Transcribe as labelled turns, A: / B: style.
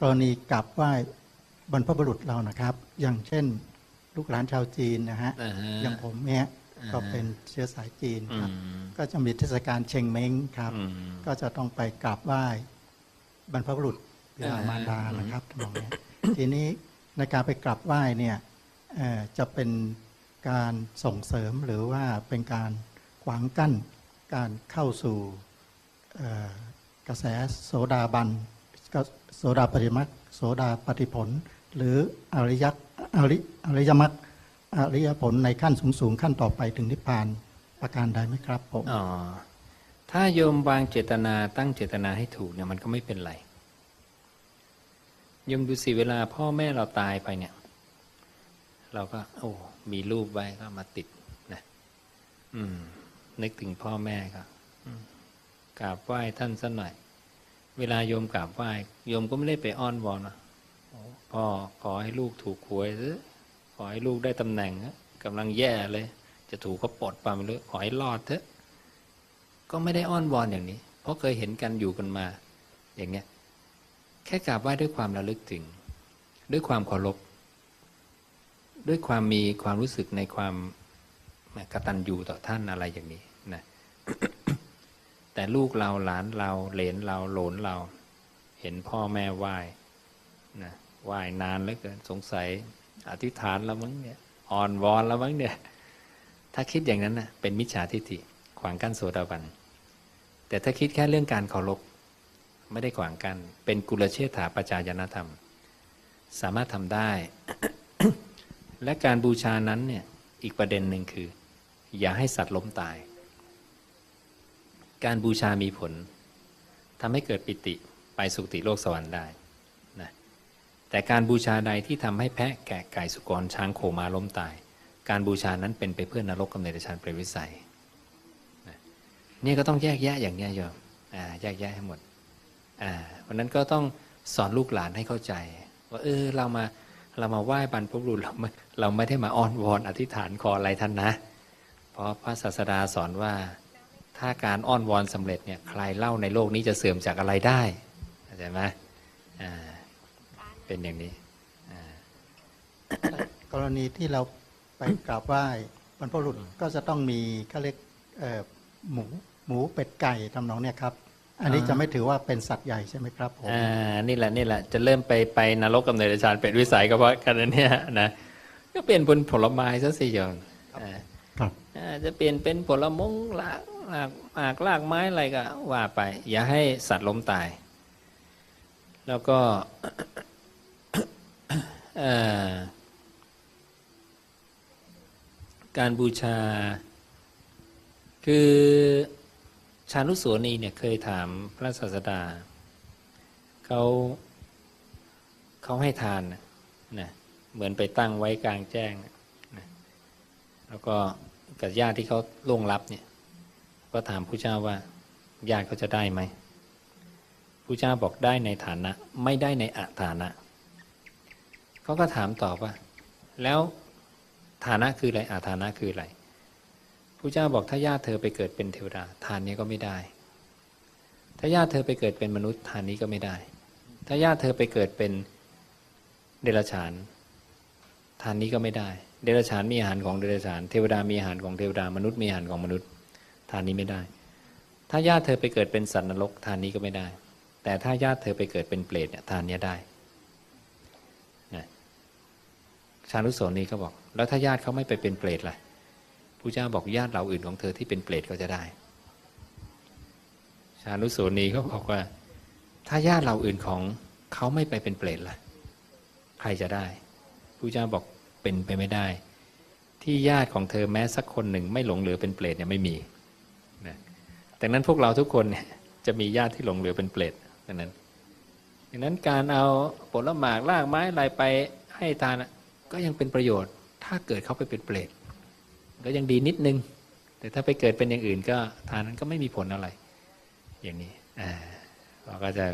A: กรณีกราบไหว้บรรพบุรุษเรานะครับ อย่างเช่น ลูกหลานชาวจีนนะฮะ
B: อ่าฮะ
A: อย่างผมเนี่ย
B: อ่าฮะ
A: ก็เป็นเชื้อสายจีน
B: อื
A: ครับ
B: ม
A: ก็จะมีเทศกาลเชงเม้งครับ
B: อืม
A: ก็จะต้องไปกราบไหว้บรรพบุรุษบิดา
B: อ่าม
A: มารดา
B: อืม
A: นะครับทำนองเนี้ยทีนี้ในการไปกราบไหว้เนี่ยเอ่อจะเป็นการส่งเสริมหรือว่าเป็นการขวางกั้นการเข้าสู่เอ่อกระแสโสดาบัน ก็โสดาปฏิมักโสดาปฏิผล หรืออริยอริอริยมรรคอริยผลในขั้นสูงๆขั้นต่อไปถึงนิพพานประการใดไหมครับผม
B: อ๋อถ้าโยมวางเจตนาตั้งเจตนาให้ถูกเนี่ยมันก็ไม่เป็นไรโยมดูสิเวลาพ่อแม่เราตายไปเนี่ย เราก็ โอ้มีรูปไว้ก็มาติดนะอืม นึกถึงพ่อแม่ก็กราบไหว้ท่านสักหน่อย เวลาโยมกราบไหว้โยมก็ไม่ได้ไปอ้อนวอนนะพ่อขอให้ลูกถูกหวยเถอะขอให้ลูกได้ตำแหน่งกำลังแย่เลย จะถูกเขาปลดปไม่รู้ขอให้รอดเถอะ ก็ไม่ได้อ้อนวอนอย่างนี้ เพราะเคยเห็นกันอยู่กันมา อย่างเนี้ยแค่กราบไหว้ด้วยความระลึกถึง ด้วยความเคารพด้วยความมีความรู้สึกในความกตัญญูต่อท่านอะไรอย่างนี้นะ แต่ลูกเราหลานเราเหลนเราหลนเรา เห็นพ่อแม่ไหว้นะไหว้นานเหลือเกินสงสัย อธิษฐานแล้วมั้งเนี่ยอ่อนวอนแล้วมั้งเนี่ย ถ้าคิดอย่างนั้นนะเป็นมิจฉาทิฏฐิขวางกั้นโสดาบันแต่ถ้าคิดแค่เรื่องการเคารพไม่ได้ขวางกัน เป็นกุลเชษฐาปจายนธรรม สามารถทำได้ และการบูชานั้นเนี่ยอีกประเด็นหนึ่งคือ อย่าให้สัตว์ล้มตาย การบูชามีผลทำให้เกิดปิติไปสุคติโลกสวรรค์ได้นะแต่การบูชาใดที่ทำให้แพะแกะไก่สุกรช้างโคมาล้มตาย การบูชานั้นเป็นไปเพื่อนรกกำเนิดฌานเปรวิสัยนะนี่ก็ต้องแยกแยะอย่างนี้โยมอ่าแยกแยะให้หมดเพราะนั้นก็ต้องสอนลูกหลานให้เข้าใจ ว่าเออเรามาเรามาไหว้บรรพบุรุษเราไม่เราไม่ได้มาอ้อนวอนอธิษฐานขออะไรท่านนะ เพราะพระศาสดาสอนว่า ถ้าการอ้อนวอนสำเร็จเนี่ยใครเล่าในโลกนี้จะเสื่อมจากอะไรได้เข้าใจไหมอ่าเป็นอย่างนี้อ่า
A: กรณีที่เราไปกราบไหว้บรรพบุรุษก็จะต้องมีเขาเรียกเอ่อหมูหมูเป็ดไก่ทำนองเนี่ยครับ อันนี้
B: อ่า
A: จะไม่ถือว่าเป็นสัตว์ใหญ่ใช่ไหมครับผม
B: อ่านี่แหละนี่แหละจะเริ่มไปไปนรกกำเนิดฌานเป็นวิสัยก็เพราะกันอันเนี่ยนะก็เปลี่ยนเป็นผลไม้ซะสิโยมอ่า
A: ครับ
B: อ่าจะเปลี่ยนเป็นผลมงหลากห ลากหลากลากไม้อะไรก็ว่าไป อย่าให้สัตว์ล้มตาย แล้วก็การบูชา คือชานุสวนีเนี่ยเคยถามพระศาสดาเขาเขาให้ทานนะเหมือนไปตั้งไว้กลางแจ้งนะแล้วก็กับญาติที่เขาล่วงลับเนี่ย ก็ถามผู้เจ้าว่าญาติเขาจะได้ไหมผู้เจ้าบอกได้ในฐานะ ไม่ได้ในอาฐานะเขาก็ถามตอบว่า แล้วฐานะคืออะไรอาฐานะคืออะไรผู้เจ้าบอกถ้าญาติเธอไปเกิดเป็นเทวดาทานนี้ก็ไม่ได้ ถ้าญาติเธอไปเกิดเป็นมนุษย์ทานนี้ก็ไม่ได้ ถ้าญาติเธอไปเกิดเป็นเดรัจฉานทานนี้ก็ไม่ได้ เดรัจฉานมีอาหารของเดรัจฉาน เทวดามีอาหารของเทวดามนุษย์มีอาหารของมนุษย์ ทานนี้ไม่ได้ ถ้าญาติเธอไปเกิดเป็นสัตว์นรกทานนี้ก็ไม่ได้ แต่ถ้าญาติเธอไปเกิดเป็นเปรตเนี่ยทานนี้ได้ชานุโสนีก็บอก แล้วถ้าญาติเขาไม่ไปเป็นเปรตล่ะผู้เจ้าบอกญาติเราอื่นของเธอที่เป็นเปรตก็จะได้ ชานุโสนีก็บอกว่า ถ้าญาติเราอื่นของเขาไม่ไปเป็นเปรตล่ะ ใครจะได้ผู้เจ้าบอกเป็นไปไม่ได้ ที่ญาติของเธอแม้สักคนหนึ่งไม่หลงเหลือเป็นเปรตเนี่ยไม่มี นะดังนั้นพวกเราทุกคนเนี่ยจะมีญาติที่หลงเหลือเป็นเปรตดังนั้นดังนั้นการเอาผลหมากรากไม้อะไรไปให้ทานก็ยังเป็นประโยชน์ ถ้าเกิดเขาไปเป็นเปรตก็ยังดีนิดนึง แต่ถ้าไปเกิดเป็นอย่างอื่นก็ทานนั้นก็ไม่มีผลอะไร อย่างนี้อ่าเราก็จะ